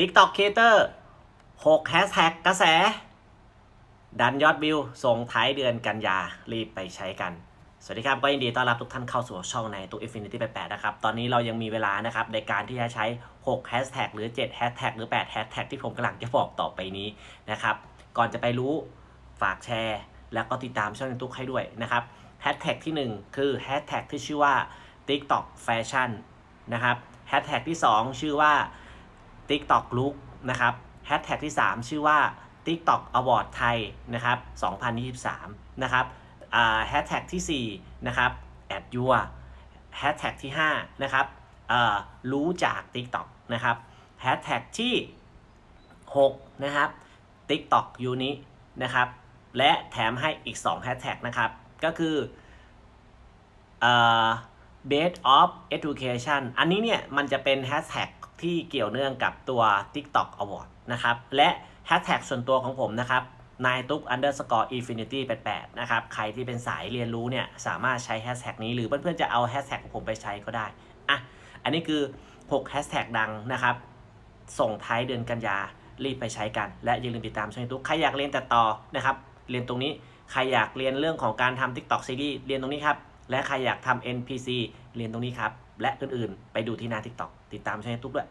TikTok Creator 6 Hashtag กระแส ดันยอดวิว ส่งท้ายเดือนกันยา รีบไปใช้กัน สวัสดีครับ ก็ยินดีต้อนรับทุกท่านเข้าสู่ช่องในตัว Infinity 88 นะครับ ตอนนี้เรายังมีเวลานะครับ ในการที่จะใช้ 6 Hashtag หรือ 7 Hashtag หรือ 8 Hashtag ที่ผมกำลังจะบอกต่อไปนี้นะครับ ก่อนจะไปรู้ฝากแชร์ แล้วก็ติดตามช่องในตุ๊กให้ด้วยนะครับ Hashtag ที่ 1 คือ Hashtag ที่ชื่อว่า TikTok Fashion นะครับ Hashtag ที่ 2 ชื่อว่า TikTok Look นะครับ Hashtag ที่ 3 ชื่อว่า TikTok Award ไทยนะครับ2023 นะครับอ่า Hashtag ที่ 4 นะครับ at your Hashtag ที่ 5 นะครับรู้จาก TikTok นะครับ Hashtag ที่ 6 นะครับ TikTok Uni นะครับ และแถมให้อีก2 Hashtag นะครับ ก็คือเอ่อ Base of Education อันนี้เนี่ยมันจะเป็นแฮชแท็กที่เกี่ยวเนื่องกับตัว TikTok Award นะครับ และแฮชแท็กส่วนตัวของผมนะครับนายตุ๊ก underscore infinity 88นะครับ ใครที่เป็นสายเรียนรู้เนี่ยสามารถใช้แฮชแท็กนี้หรือเพื่อนๆจะเอาแฮชแท็กของผมไปใช้ก็ได้ อะ อันนี้คือ 6แฮชแท็กดังนะครับ ส่งท้ายเดือนกันยา รีบไปใช้กัน และอย่าลืมติดตามช่องตุ๊ก ใครอยากเรียนแต่ต่อนะครับ เรียนตรงนี้ ใครอยากเรียนเรื่องของการทำ TikTok ซีรีส์เรียนตรงนี้ครับ และใครอยากทำ NPC เรียนตรงนี้ครับ และอื่นๆ ไปดูที่หน้า TikTok ติดตามช่องทุกด้วย